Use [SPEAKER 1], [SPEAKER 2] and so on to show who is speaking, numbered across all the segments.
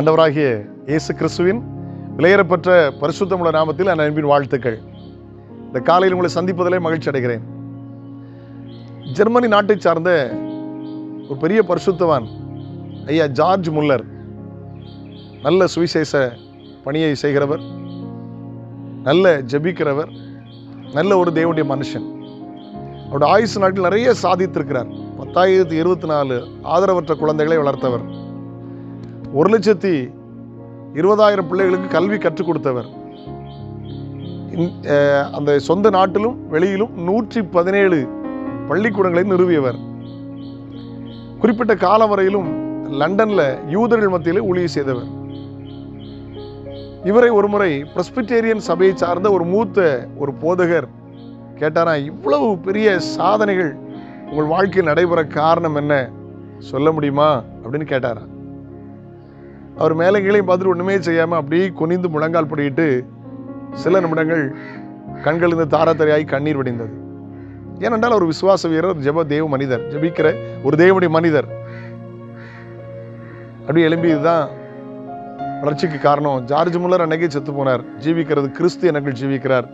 [SPEAKER 1] ஆண்டவராகிய இயேசு கிறிஸ்துவின் விலையேறப்பெற்ற பரிசுத்தமுள்ள நாமத்தில் என் அன்பின் வாழ்த்துக்கள். இந்த காலையில் உங்களை சந்திப்பதிலே மகிழ்ச்சி அடைகிறேன். ஜெர்மனி நாட்டை சார்ந்த ஒரு பெரிய பரிசுத்தவான் ஐயா ஜார்ஜ் முல்லர் நல்ல சுவிசேஷ பணியை செய்கிறவர் நல்ல ஜெபிக்கிறவர் நல்ல ஒரு தேவனுடைய மனுஷன். அவருடைய ஆயுசு நாட்டில் நிறைய சாதித்திருக்கிறார். பத்தாயிரத்தி இருபத்தி நாலு ஆதரவற்ற குழந்தைகளை வளர்த்தவர். ஒரு லட்சத்தி இருபதாயிரம் பிள்ளைகளுக்கு கல்வி கற்றுக் கொடுத்தவர். அந்த சொந்த நாட்டிலும் வெளியிலும் நூற்றி பதினேழு பள்ளிக்கூடங்களை நிறுவியவர். குறிப்பிட்ட காலம் வரையிலும் லண்டன்ல யூதர்கள் மத்தியில் ஊழிய செய்தவர். இவரை ஒருமுறை பிரஸ்பிட்டேரியன் சபையை சார்ந்த ஒரு மூத்த ஒரு போதகர் கேட்டாரா இவ்வளவு பெரிய சாதனைகள் உங்கள் வாழ்க்கையில் நடைபெற காரணம் என்ன? சொல்ல முடியுமா? அப்படின்னு கேட்டாரா. அவர் மேலே கீழே பார்த்துட்டு ஒண்ணுமே செய்யாம அப்படியே குனிந்து முழங்கால் படியிட்டு சில நிமிடங்கள் கண்களிருந்து தாராத்தரையாகி கண்ணீர் வடிந்தது. ஏனென்றால் ஒரு விசுவாச வீரர் ஜெப தேவ மனிதர் ஜெபிக்கிற ஒரு தேவனுடைய மனிதர். அப்படி எழும்பியதுதான் வளர்ச்சிக்கு காரணம். ஜார்ஜ் முல்லர் அன்னைக்கே செத்து போனார். ஜீவிக்கிறது கிறிஸ்து எனக்கு ஜீவிக்கிறார்.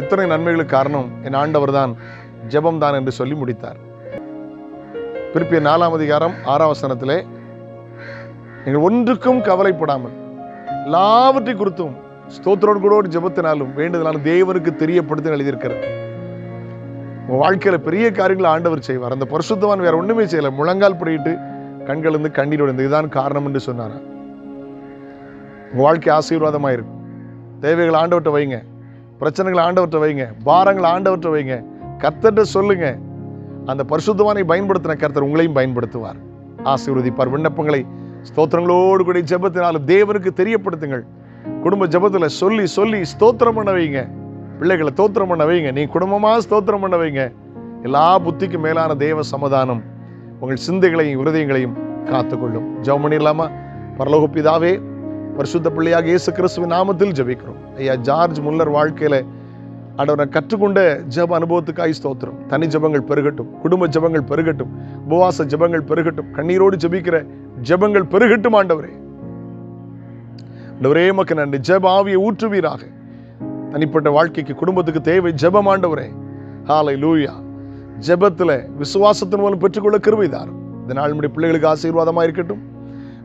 [SPEAKER 1] இத்தனை நன்மைகளுக்கு காரணம் என் ஆண்டவர் தான் ஜெபம் தான் என்று சொல்லி முடித்தார். பிறப்பிய நாலாம் அதிகாரம் ஆறாம் வசனத்திலே நீங்கள் ஒன்றுக்கும் கவலைப்படாமல் எல்லாவற்றை குறித்தும் ஸ்தோத்திரோடு கூட ஒரு ஜெபத்தினாலும் வேண்டுதலாலும் தேவனுக்கு தெரியப்படுத்தி எழுதியிருக்கிறது. உங்கள் வாழ்க்கையில பெரிய காரியங்களை ஆண்டவர் செய்வார். அந்த பரிசுத்தவான் வேற ஒண்ணுமே செய்யலை. முழங்கால் படிட்டு கண்கள் இருந்து கண்ணீர் வடிந்து இதுதான் காரணம் என்று சொன்னாரா? உங்கள் வாழ்க்கை ஆசீர்வாதமாக இருக்கும். தேவைகளை ஆண்டவர்கிட்ட வைங்க. பிரச்சனைகளை ஆண்டவர்கிட்ட வைங்க. பாரங்களை ஆண்டவர்கிட்ட வைங்க. கர்த்தர்கிட்ட சொல்லுங்க. அந்த பரிசுத்தவானை பயன்படுத்தின கர்த்தர் உங்களையும் பயன்படுத்துவார். ஆசீர்வதிப்பார். விண்ணப்பங்களை ஸ்தோத்திரங்களோடு கூட ஜபத்தினாலும் தேவனுக்கு தெரியப்படுத்துங்கள். குடும்ப ஜெபத்துல சொல்லி சொல்லி ஸ்தோத்திரம் பண்ண வைங்க. பிள்ளைகளை ஸ்தோத்திரம் பண்ண வைங்க. நீ குடும்பமா ஸ்தோத்திரம் பண்ண வைங்க. எல்லா புத்திக்கும் மேலான தேவ சமாதானம் உங்கள் சிந்தைகளையும் இருதயங்களையும் காத்துக்கொள்ளும். ஜெபம் பண்ணிடலாமா? பரலோக பிதாவே பரிசுத்த பிள்ளையாக இயேசு கிறிஸ்துவின் நாமத்தில் ஜபிக்கிறோம். ஐயா ஜார்ஜ் முல்லர் வாழ்க்கையில ஆண்டவரை கற்றுக்கொண்ட ஜெப அனுபவத்துக்காய் ஸ்தோத்திரம். தனி ஜெபங்கள் பெருகட்டும் குடும்ப ஜெபங்கள் பெருகட்டும் உபவாச ஜெபங்கள் பெருகட்டும் கண்ணீரோடு ஜெபிக்கிற ஜெபங்கள் பெருகட்டும் ஆண்டவரே. ஆண்டவரே மக்கள் நன்றி. ஜப ஆவியை ஊற்றுவீராக. தனிப்பட்ட வாழ்க்கைக்கு குடும்பத்துக்கு தேவை ஜபம் ஆண்டவரே. ஹாலை லூயா ஜெபத்துல விசுவாசத்தின் மூலம் பெற்றுக்கொள்ள கிருபைதார் இதனால் நம்முடைய பிள்ளைகளுக்கு ஆசீர்வாதமா இருக்கட்டும்.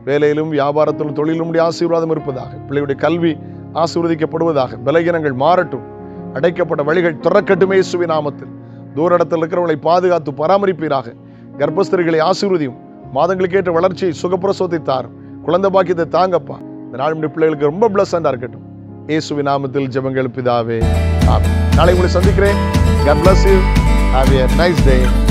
[SPEAKER 1] வேலையிலும் வியாபாரத்திலும் தொழிலும் ஆசீர்வாதம் இருப்பதாக. பிள்ளைகளுடைய கல்வி ஆசீர்வதிக்கப்படுவதாக. பலகீனங்கள் மாறட்டும். அடைக்கப்பட்ட வழிகள் திறக்கட்டுமே இயேசுவி நாமத்தில். தூர இடத்தில் இருக்கிறவங்களை பாதுகாத்து பராமரிப்பீராக. கர்ப்பஸ்திரிகளை ஆசீர்வதியும். மாதங்களுக்கு ஏற்ற வளர்ச்சியை சுகப்பிரசவத்தை தாரும் குழந்தை பாக்கியத்தை தாங்கப்பா. இந்த நாள் நம்முடைய பிள்ளைகளுக்கு ரொம்ப பிளஸண்டா இருக்கட்டும். இயேசுவி நாமத்தில் ஜெபங்கள் பிதாவே. நாளை உங்களை சந்திக்கிறேன். God bless you. Have a nice day.